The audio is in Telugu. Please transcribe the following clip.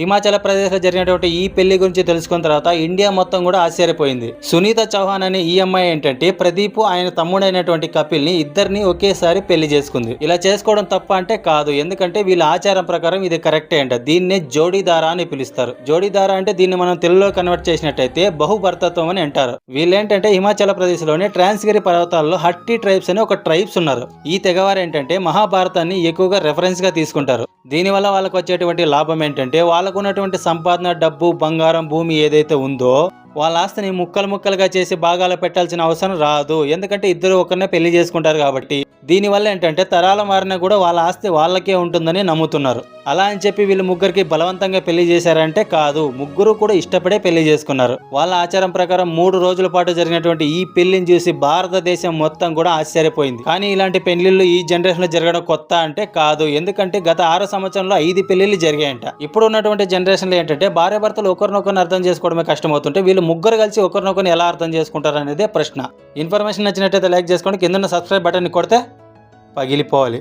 హిమాచల్ ప్రదేశ్లో జరిగినటువంటి ఈ పెళ్ళి గురించి తెలుసుకున్న తర్వాత ఇండియా మొత్తం కూడా ఆశ్చర్యపోయింది. సునీత చౌహాన్ అనే ఈ అమ్మాయి ఏంటంటే ప్రదీప్ ఆయన తమ్ముడైనటువంటి కపిల్ని ఇద్దరిని ఒకేసారి పెళ్ళి చేసుకుంది. ఇలా చేసుకోవడం తప్ప అంటే కాదు. ఎందుకంటే వీళ్ళ ఆచారం ప్రకారం ఇది కరెక్టే అంట. దీన్నే జోడీదారా అని పిలుస్తారు. జోడీదారా అంటే దీన్ని మనం తెలుగులో కన్వర్ట్ చేసినట్టయితే బహుభర్తత్వం అని అంటారు. వీళ్ళేంటంటే హిమాచల్ ప్రదేశ్లోని ట్రాన్స్గిరి పర్వతాల్లో హట్టి ట్రైబ్స్ అనే ఒక ట్రైబ్స్ ఉన్నారు. ఈ తెగవారు ఏంటంటే మహాభారతాన్ని ఎక్కువగా రెఫరెన్స్గా తీసుకుంటారు. దీనివల్ల వాళ్ళకు వచ్చేటువంటి లాభం ఏంటంటే వాళ్ళ ఉన్నటువంటి సంపాదన డబ్బు బంగారం భూమి ఏదైతే ఉందో వాళ్ళ ఆస్తిని ముక్కలు ముక్కలుగా చేసి భాగాలు పెట్టాల్సిన అవసరం రాదు. ఎందుకంటే ఇద్దరు ఒకరినే పెళ్ళి చేసుకుంటారు కాబట్టి. దీనివల్ల ఏంటంటే తరాల మారినా కూడా వాళ్ళ ఆస్తి వాళ్ళకే ఉంటుందని నమ్ముతున్నారు. అలా అని చెప్పి వీళ్ళు ముగ్గురికి బలవంతంగా పెళ్ళి చేశారంటే కాదు. ముగ్గురు కూడా ఇష్టపడే పెళ్ళి చేసుకున్నారు. వాళ్ళ ఆచారం ప్రకారం మూడు రోజుల పాటు జరిగినటువంటి ఈ పెళ్ళిని చూసి భారతదేశం మొత్తం కూడా ఆశ్చర్యపోయింది. కానీ ఇలాంటి పెళ్ళిళ్ళు ఈ జనరేషన్లో జరగడం కొత్త అంటే కాదు. ఎందుకంటే గత ఆరు సంవత్సరంలో ఐదు పెళ్ళిళ్ళు జరిగాయంట. ఇప్పుడు ఉన్నటువంటి జనరేషన్లో ఏంటంటే భార్య భర్తలు ఒకరినొకరిని అర్థం చేసుకోవడమే కష్టమవుతుంటే వీళ్ళు ముగ్గురు కలిసి ఒకరినొకరిని ఎలా అర్థం చేసుకుంటారు అనేదే ప్రశ్న. ఇన్ఫర్మేషన్ నచ్చినట్టయితే లైక్ చేసుకోండి. కింద సబ్స్క్రైబ్ బటన్ కొడితే పగిలిపోవాలి.